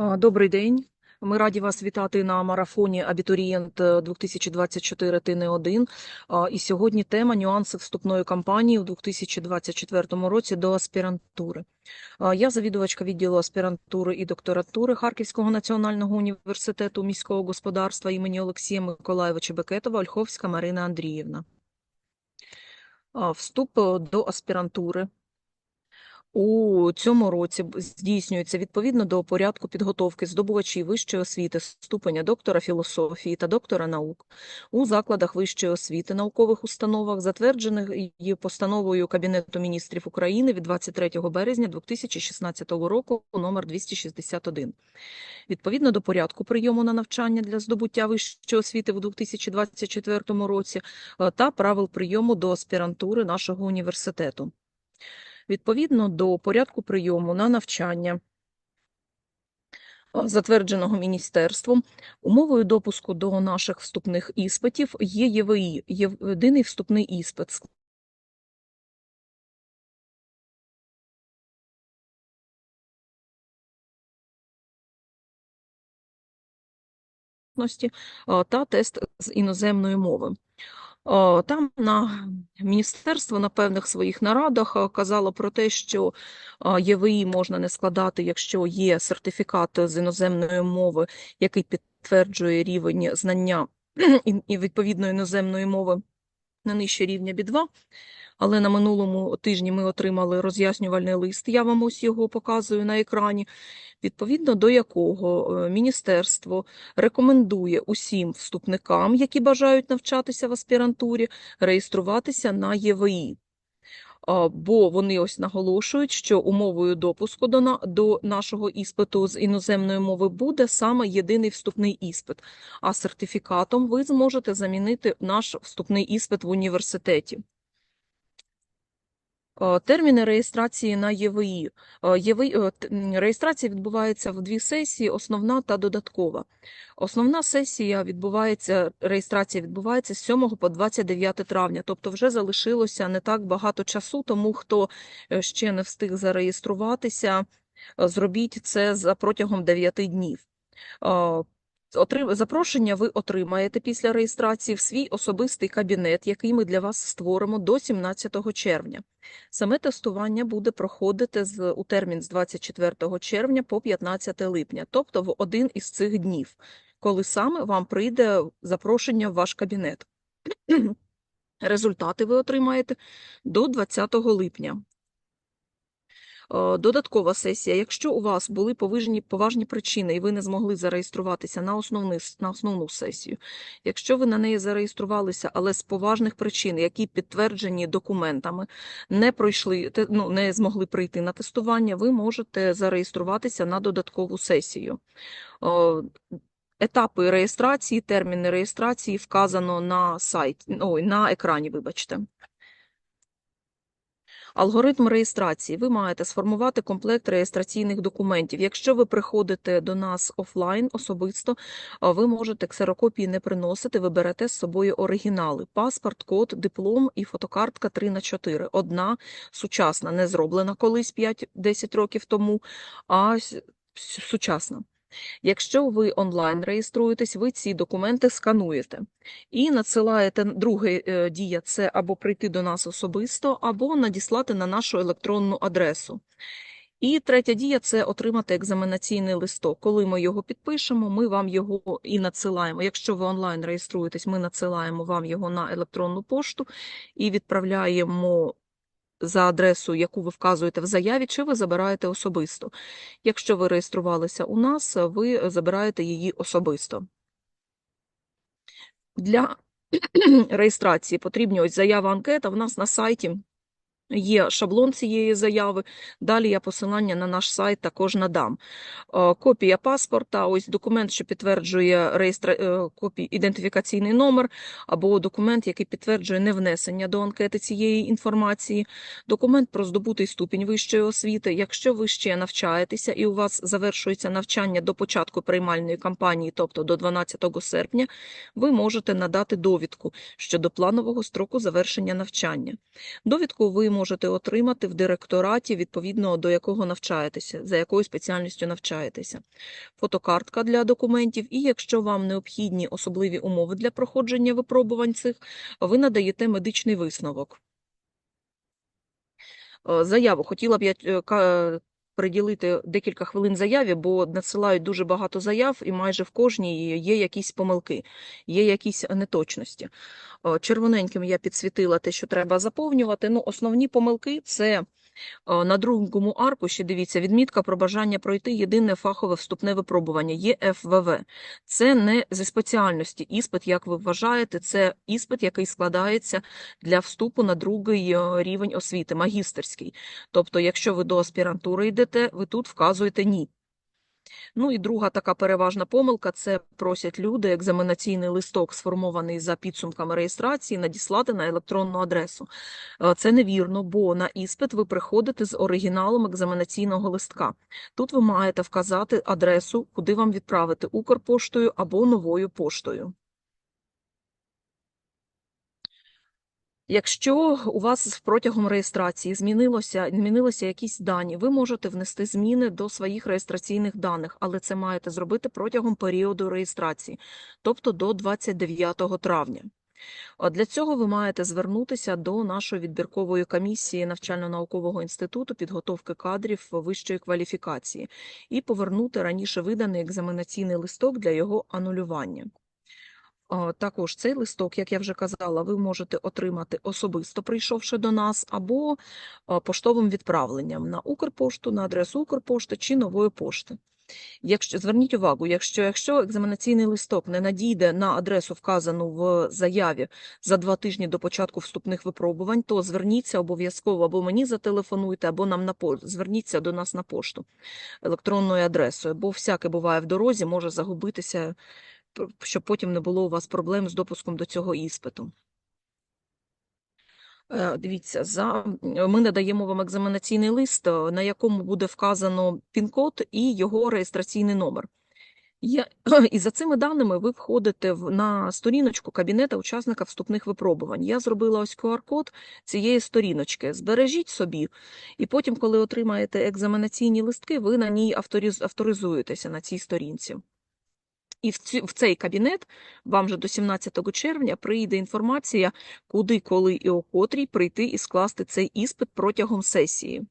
Добрий день. Ми раді вас вітати на марафоні Абітурієнт 2024-1. А, І сьогодні тема нюанси вступної кампанії у 2024 році до аспірантури. Я завідувачка відділу аспірантури і докторатури Харківського національного університету міського господарства імені Олексія Миколаєвича Бекетова, Ольховська Марина Андріївна. Вступ е, до аспірантури у цьому році здійснюється відповідно до порядку підготовки здобувачів вищої освіти ступеня доктора філософії та доктора наук у закладах вищої освіти, наукових установах, затверджених постановою Кабінету міністрів України від 23 березня 2016 року номер 261. Відповідно до порядку прийому на навчання для здобуття вищої освіти в 2024 році е, та правил прийому до аспірантури нашого університету. Відповідно до порядку прийому на навчання, затвердженого міністерством, умовою допуску до наших вступних іспитів є ЄВІ, єдиний вступний іспит. та тест з іноземної мови. О, Там на міністерство на певних своїх нарадах казало про те, що ЄВІ можна не складати, якщо є сертифікат з іноземної мови, який підтверджує рівень знання і- відповідної іноземної мови на нижче рівня B2. Але на минулому тижні ми отримали роз'яснювальний лист, я вам ось його показую на екрані, відповідно до якого е, міністерство рекомендує усім вступникам, які бажають навчатися в аспірантурі, реєструватися на ЄВІ. Бо вони ось наголошують, що умовою допуску до, на, до нашого іспиту з іноземної мови буде саме єдиний вступний іспит, а сертифікатом ви зможете замінити наш вступний іспит в університеті. Е, Терміни реєстрації на ЄВІ. Е, е, реєстрація відбувається в дві сесії: основна та додаткова. Основна сесія відбувається, реєстрація відбувається з 7 по 29 травня, тобто вже залишилося не так багато часу, тому хто ще не встиг зареєструватися, зробіть це за протягом 9 днів. Запрошення ви отримаєте після реєстрації в свій особистий кабінет, який ми для вас створимо до 17 червня. Саме тестування буде проходити з, у термін з 24 червня по 15 липня, тобто в один із цих днів, коли саме вам прийде запрошення в ваш кабінет. Результати ви отримаєте до 20 липня. Е, Додаткова сесія. Якщо у вас були поважні, поважні причини і ви не змогли зареєструватися на, основний, на основну сесію, якщо ви на неї зареєструвалися, але з поважних причин, які підтверджені документами, не пройшли, ну, не змогли прийти на тестування, ви можете зареєструватися на додаткову сесію. Е, Етапи реєстрації, терміни реєстрації вказано на сайт, ой, на екрані, вибачте. Алгоритм реєстрації. Ви маєте сформувати комплект реєстраційних документів. Якщо ви приходите до нас офлайн особисто, ви можете ксерокопії не приносити, ви берете з собою оригінали: паспорт, код, диплом і фотокартка 3 на 4. Одна сучасна, не зроблена колись 5-10 років тому, а сучасна. Якщо ви онлайн реєструєтесь, ви ці документи скануєте і надсилаєте друга е, дія це або прийти до нас особисто, або надіслати на нашу електронну адресу. І третя дія це отримати екзаменаційний листок. Коли ми його підпишемо, ми вам його і надсилаємо. Якщо ви онлайн реєструєтесь, ми надсилаємо вам його на електронну пошту і відправляємо за адресу, яку ви вказуєте в заяві, чи ви забираєте особисто. Якщо ви реєструвалися у нас, ви забираєте її особисто. Для реєстрації потрібні ось заява анкета. В нас на сайті є шаблон цієї заяви. Далі я посилання на наш сайт також надам. Е, Копія паспорта, ось документ, що підтверджує реєстра... е, копій... ідентифікаційний номер, або документ, який підтверджує невнесення до анкети цієї інформації, документ про здобутий ступінь вищої освіти. Якщо ви ще навчаєтеся і у вас завершується навчання до початку приймальної кампанії, тобто до 12 серпня, ви можете надати довідку щодо планового строку завершення навчання. Довідку ви можете отримати в директораті, відповідно до якого навчаєтеся, за якою спеціальністю навчаєтеся. Фотокартка для документів, і якщо вам необхідні особливі умови для проходження випробувань цих, ви надаєте медичний висновок. Е, Заяву хотіла б я е, приділити декілька хвилин заяві, бо надсилають дуже багато заяв, і майже в кожній є якісь помилки, є якісь неточності. Е, Червоненьким я підсвітила те, що треба заповнювати. Ну, основні помилки це на другому аркуші, дивіться, відмітка про бажання пройти єдине фахове вступне випробування ЄФВВ. Це не зі спеціальності іспит, як ви вважаєте, це іспит, який складається для вступу на другий е, рівень освіти, магістерський. Тобто, якщо ви до аспірантури йдете, ви тут вказуєте ні. Ну і друга така переважна помилка це просять люди екзаменаційний листок, сформований за підсумками реєстрації, надіслати на електронну адресу. Е, Це невірно, бо на іспит ви приходите з оригіналом екзаменаційного листка. Тут ви маєте вказати адресу, куди вам відправити Укрпоштою або новою поштою. Якщо у вас протягом реєстрації змінилося, змінилися якісь дані, ви можете внести зміни до своїх реєстраційних даних, але це маєте зробити протягом періоду реєстрації, тобто до 29 травня. Для цього ви маєте звернутися до нашої відбіркової комісії навчально-наукового інституту підготовки кадрів вищої кваліфікації і повернути раніше виданий екзаменаційний листок для його анулювання. Також цей листок, як я вже казала, ви можете отримати особисто прийшовши до нас, або поштовим відправленням на Укрпошту, на адресу Укрпошти чи нової пошти. Якщо зверніть увагу, якщо, якщо екзаменаційний листок не надійде на адресу, вказану в заяві за два тижні до початку вступних випробувань, то зверніться обов'язково або мені зателефонуйте, або нам на по... зверніться до нас на пошту електронною адресою, бо всяке буває в дорозі, може загубитися, щоб потім не було у вас проблем з допуском до цього іспиту. Е, Дивіться, за ми надаємо вам екзаменаційний лист, е, на якому буде вказано пін-код і його реєстраційний номер. Я, і за цими даними ви входите на сторіночку кабінета учасника вступних випробувань. Я зробила ось QR-код цієї сторіночки. Збережіть собі, і потім, коли отримаєте екзаменаційні листки, ви на ній авториз, авторизуєтеся на цій сторінці. І в, ці, в цей кабінет вам же до 17 червня прийде інформація, куди, коли і о котрій прийти і скласти цей іспит протягом сесії.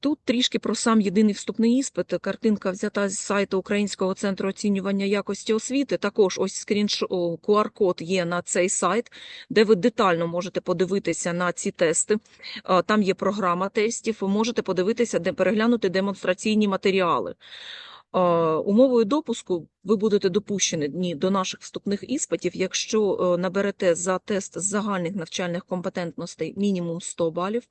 Тут трішки про сам єдиний вступний іспит. Картинка взята з сайту Українського центру оцінювання якості освіти. Також ось скріншот, QR-код є на цей сайт, де ви детально можете подивитися на ці тести. Там є програма тестів. Ви можете подивитися, де переглянути демонстраційні матеріали. А, Умовою допуску ви будете допущені до наших вступних іспитів, якщо е, наберете за тест з загальних навчальних компетентностей мінімум 100 балів,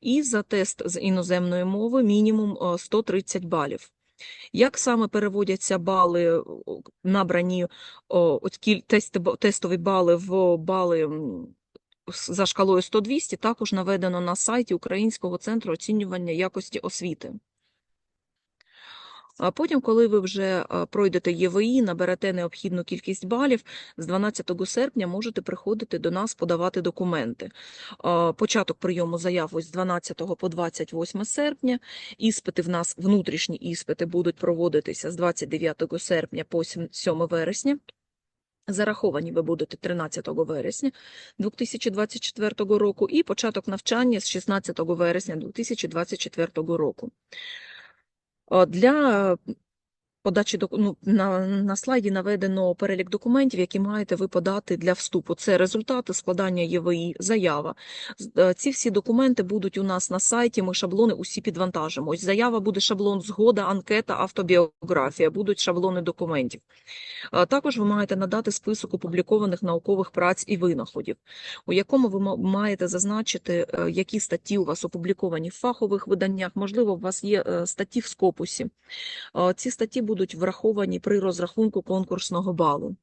і за тест з іноземної мови мінімум е, 130 балів. Як саме переводяться бали, набрані тестові бали в бали за шкалою 100-200, також наведено на сайті Українського центру оцінювання якості освіти. А потім, коли ви вже пройдете ЄВІ, наберете необхідну кількість балів, з 12 серпня можете приходити до нас подавати документи. Початок прийому заяв ось з 12 по 28 серпня. Іспити в нас, внутрішні іспити, будуть проводитися з 29 серпня по 7 вересня. Зараховані ви будете 13 вересня 2024 року і початок навчання з 16 вересня 2024 року. Для подачі ну, на, на слайді наведено перелік документів, які маєте ви подати для вступу. Це результати складання ЄВІ, заява. Е, Ці всі документи будуть у нас на сайті. Ми шаблони усі підвантажимо. Ось заява буде шаблон згода, анкета, автобіографія, будуть шаблони документів. Е, Також ви маєте надати список опублікованих наукових праць і винаходів, у якому ви маєте зазначити, е, які статті у вас опубліковані в фахових виданнях. Можливо, у вас є статті в скопусі. Ці статті будуть враховані при розрахунку конкурсного балу.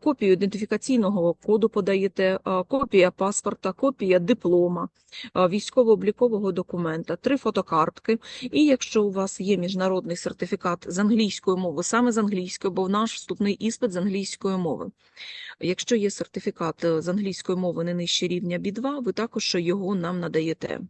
копію ідентифікаційного коду подаєте, копія паспорта, копія диплома, військово-облікового документа, три фотокартки. І якщо у вас є міжнародний сертифікат з англійської мови, саме з англійської, бо наш вступний іспит з англійської мови. Якщо є сертифікат е, з англійської мови не нижче рівня B2, ви також його нам надаєте.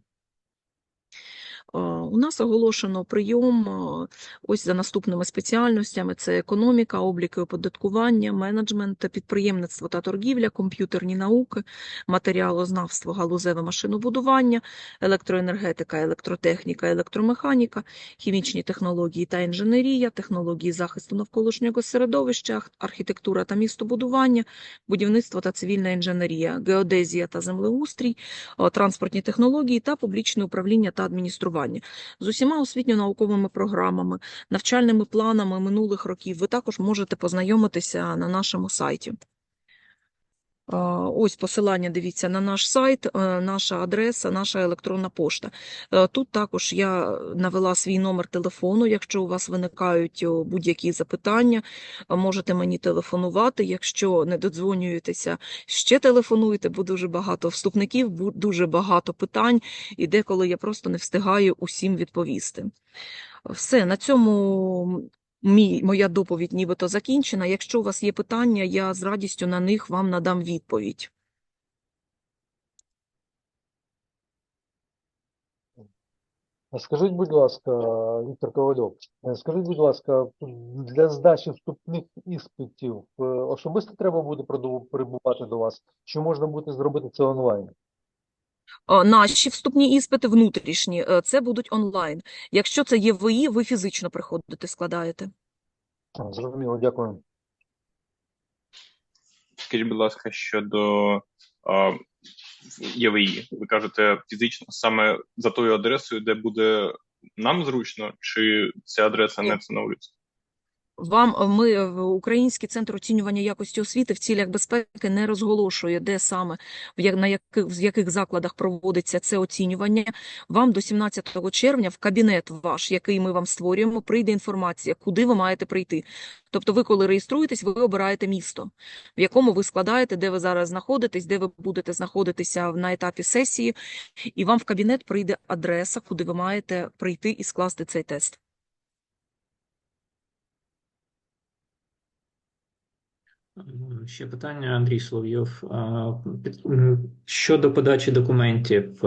Е, У нас оголошено прийом е, ось за наступними спеціальностями: це економіка, облік і оподаткування, менеджмент, підприємництво та торгівля, комп'ютерні науки, матеріалознавство, галузеве машинобудування, електроенергетика, електротехніка, електромеханіка, хімічні технології та інженерія, технології захисту навколишнього середовища, архітектура та містобудування, будівництво та цивільна інженерія, геодезія та землеустрій, е, транспортні технології та публічне управління та адміністрування. З усіма освітньо-науковими програмами, навчальними планами минулих років ви також можете познайомитися на нашому сайті. Ось посилання, дивіться, на наш сайт, е, наша адреса, наша електронна пошта. Е, Тут також я навела свій номер телефону. Якщо у вас виникають будь-які запитання, е, можете мені телефонувати. Якщо не додзвонюєтеся, ще телефонуйте, бо дуже багато вступників, дуже багато питань, і деколи я просто не встигаю усім відповісти. Все, на цьому мій, моя доповідь нібито закінчена. Якщо у вас є питання, я з радістю на них вам надам відповідь. Скажіть, будь ласка, Віктор Ковальов, е, скажіть, будь ласка, для здачі вступних іспитів е, особисто треба буде прибувати до вас, чи можна буде зробити це онлайн? Е, Наші вступні іспити внутрішні, е, це будуть онлайн. Якщо це є ВІ, ви фізично приходите, складаєте. Зрозуміло, дякую. Скажіть, будь ласка, щодо ЄВІ. Ви кажете фізично саме за тою адресою, де буде нам зручно, чи ця адреса Ні. не встановлюється? Вам е, ми е, Український центр оцінювання якості освіти в цілях безпеки не розголошує, де саме в як- на яких в яких закладах проводиться це оцінювання. Вам до 17 червня в кабінет ваш, який ми вам створюємо, прийде інформація, куди ви маєте прийти. Тобто, ви, коли реєструєтесь, ви обираєте місто, в якому ви складаєте, де ви зараз знаходитесь, де ви будете знаходитися на етапі сесії, і вам в кабінет прийде адреса, куди ви маєте прийти і скласти цей тест. Ще питання, Андрій Соловйов. Щодо подачі документів,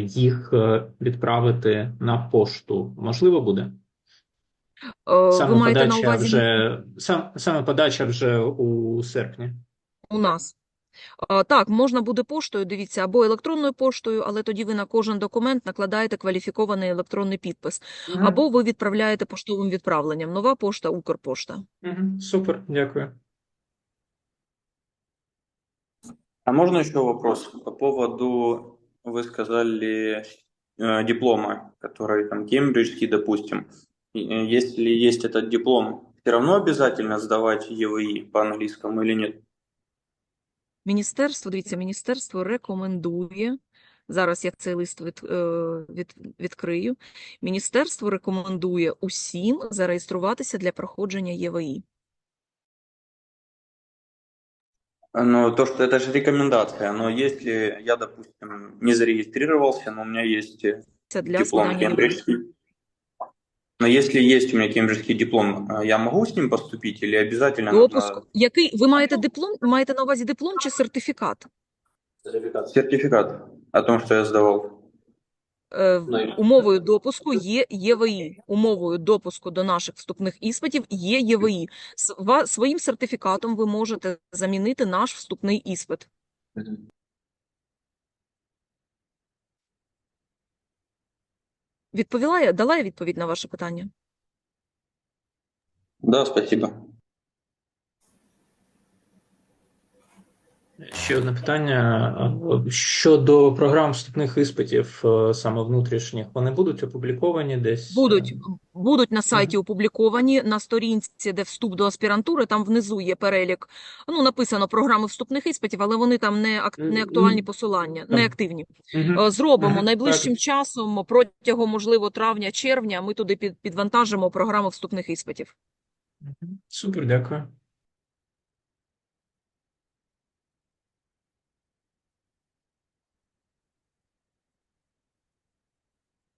їх е, відправити на пошту можливо буде? Е, Ви Саме на подача увазі вже сам, саме подача вже у серпні. У нас. Так, можна буде поштою, дивіться, або електронною поштою, але тоді ви на кожен документ накладаєте кваліфікований електронний підпис, або ви відправляєте поштовим відправленням. Нова пошта, Укрпошта. Мгм, Супер, дякую. А можно еще вопрос по поводу, вы сказали, э, диплома, который там кембриджский, допустим. И, э, Если есть этот диплом, все равно обязательно сдавать ЕВИ по английскому или нет? Міністерство, дивіться, міністерство рекомендує, зараз я цей лист від, е, від, відкрию, міністерство рекомендує усім зареєструватися для проходження ЄВІ. Но то, что это же рекомендация, но если я, допустим, не зарегистрировался, но у меня есть э, Це для диплом складання ЄВІ. кембриджский, но если есть у меня кембриджский диплом, э, я могу с ним поступить или обязательно Допуск. нужно Який, ви маєте диплом, ви маєте на увазі диплом чи сертифікат? сертификат о том, что я сдавал? Е, Умовою допуску є ЄВІ. Умовою допуску до наших вступних іспитів є ЄВІ. Сва- Своїм сертифікатом ви можете замінити наш вступний іспит. Відповіла я, дала я відповідь на ваше питання? Да, спасибо. Ще одне питання. Щодо програм вступних іспитів, е, саме внутрішніх, вони будуть опубліковані десь? Будуть, будуть на сайті опубліковані на сторінці, де вступ до аспірантури. Там внизу є перелік. Ну, написано програми вступних іспитів, але вони там не, ак- не актуальні посилання, не активні. Е, Зробимо найближчим часом, протягом, можливо, травня-червня, ми туди під, підвантажимо програму вступних іспитів. Супер, дякую.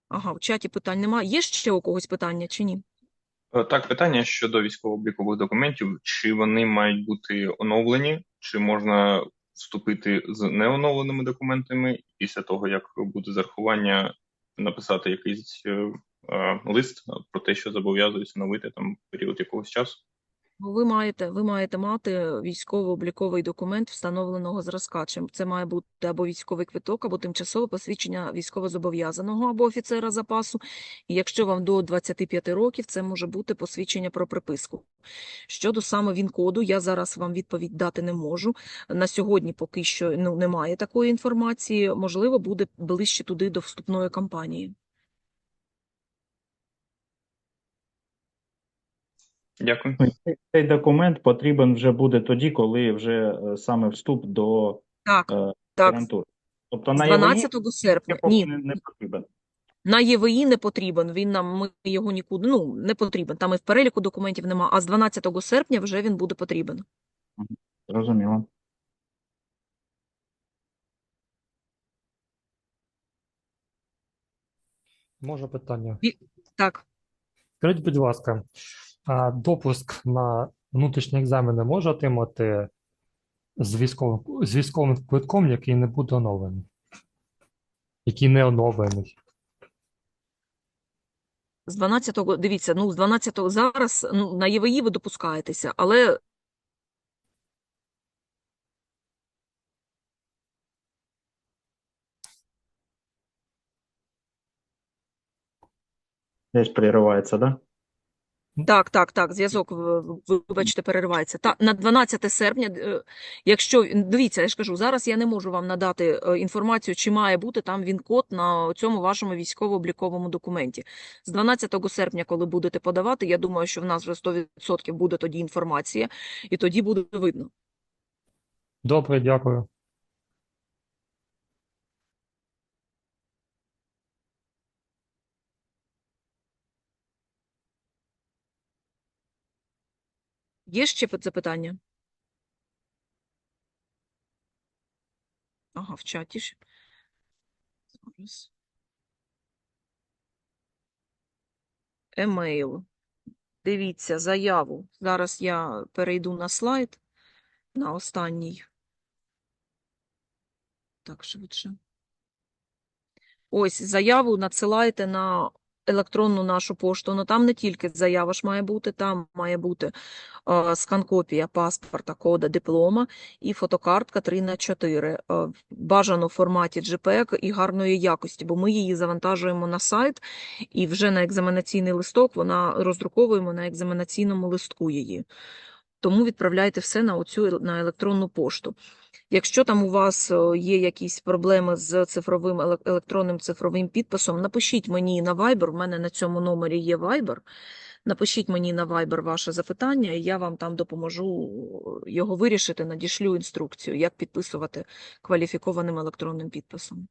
Ага, в чаті питань немає. Є ще у когось питання чи ні? Е, Так, питання щодо військово-облікових документів, чи вони мають бути оновлені, чи можна вступити з неоновленими документами після того, як буде зарахування, написати якийсь е, е, лист про те, що зобов'язується оновити там період якогось часу. Ну, Ви маєте, ви маєте мати військово-обліковий документ встановленого зразка. Чим це має бути або військовий квиток, або тимчасове посвідчення військовозобов'язаного або офіцера запасу. І якщо вам до 25 років, це може бути посвідчення про приписку. Щодо саме ВІН-коду, я зараз вам відповідь дати не можу. На сьогодні поки що ну, немає такої інформації. Можливо, буде ближче туди до вступної кампанії. Дякую. Ну, цей- документ потрібен вже буде тоді, коли вже е, саме вступ до Так, е, так, гарантури. Тобто на ЄВІ серпня. Ні, не, не потрібен. На ЄВІ не потрібен, він нам, ми його нікуди, ну, не потрібен, там і в переліку документів нема, а з 12 серпня вже він буде потрібен. Зрозуміло. Може питання. Так, Скажіть, будь ласка, допуск на внутрішні екзамени може отримати з військовим, з військовим квитком, який не буде оновлений? Який не оновлений? з 12-го, дивіться, ну, з 12-го зараз, ну, на ЄВІ ви допускаєтеся, але Десь переривається, да? Так, так, так, зв'язок, вибачте, переривається. Та, на 12 серпня, е, якщо, дивіться, я ж кажу, зараз я не можу вам надати е, інформацію, чи має бути там він-код на цьому вашому військово-обліковому документі. З 12 серпня, коли будете подавати, я думаю, що в нас вже 100% буде тоді інформація, і тоді буде видно. Добре, дякую. Є ще запитання? Ага, в чаті ж. Зараз. Емейл. Дивіться заяву. Зараз я перейду на слайд, на останній. Так, швидше. Ось заяву надсилайте на електронну нашу пошту. але там не тільки заява ж має бути, там має бути скан-копія паспорта, кода, диплома і фотокартка 3 на 4 е, бажано в форматі JPEG і гарної якості, бо ми її завантажуємо на сайт і вже на екзаменаційний листок вона роздруковуємо на екзаменаційному листку її. Тому відправляйте все на оцю на електронну пошту. Якщо там у вас е, є якісь проблеми з цифровим електронним цифровим підписом, напишіть мені на Viber, в мене на цьому номері є Viber. Напишіть мені на Viber ваше запитання, і я вам там допоможу е, його вирішити, надішлю інструкцію, як підписувати кваліфікованим електронним підписом.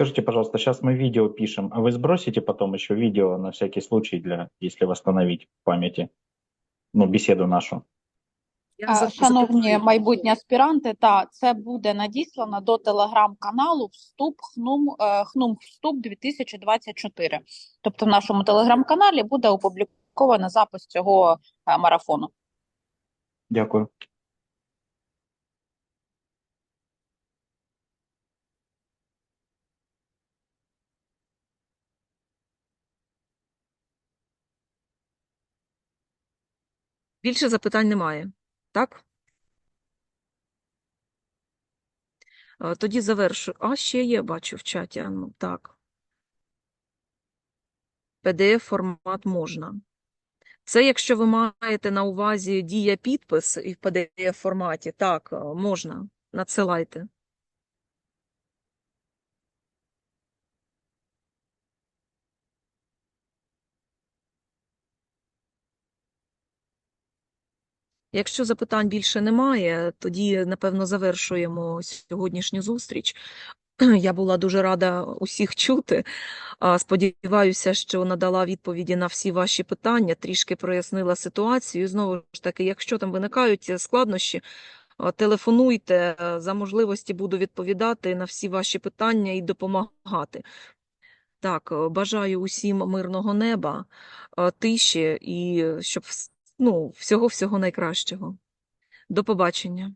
Скажите, пожалуйста, сейчас мы видео пишем, а вы сбросите потом еще видео на всякий случай, для, если восстановить в памяти, ну, беседу нашу? Я Шановні майбутні аспіранти, та це буде надіслано до телеграм-каналу Вступ ХНУМ, е, ХНУМ Вступ 2024. Тобто в нашому телеграм-каналі буде опубліковано запис цього е, марафону. Дякую. Більше запитань немає. Так? Е, Тоді завершу. А, ще є, бачу в чаті. Ну, так. PDF-формат можна. Це якщо ви маєте на увазі дія підпис і в PDF-форматі, так, е, можна. Надсилайте. Якщо запитань більше немає, тоді, напевно, завершуємо сьогоднішню зустріч. Я була дуже рада усіх чути. Сподіваюся, що надала відповіді на всі ваші питання, трішки прояснила ситуацію. Знову ж таки, якщо там виникають складнощі, телефонуйте, за можливості буду відповідати на всі ваші питання і допомагати. Так, бажаю усім мирного неба, тиші і щоб ну, всього-всього найкращого. До побачення.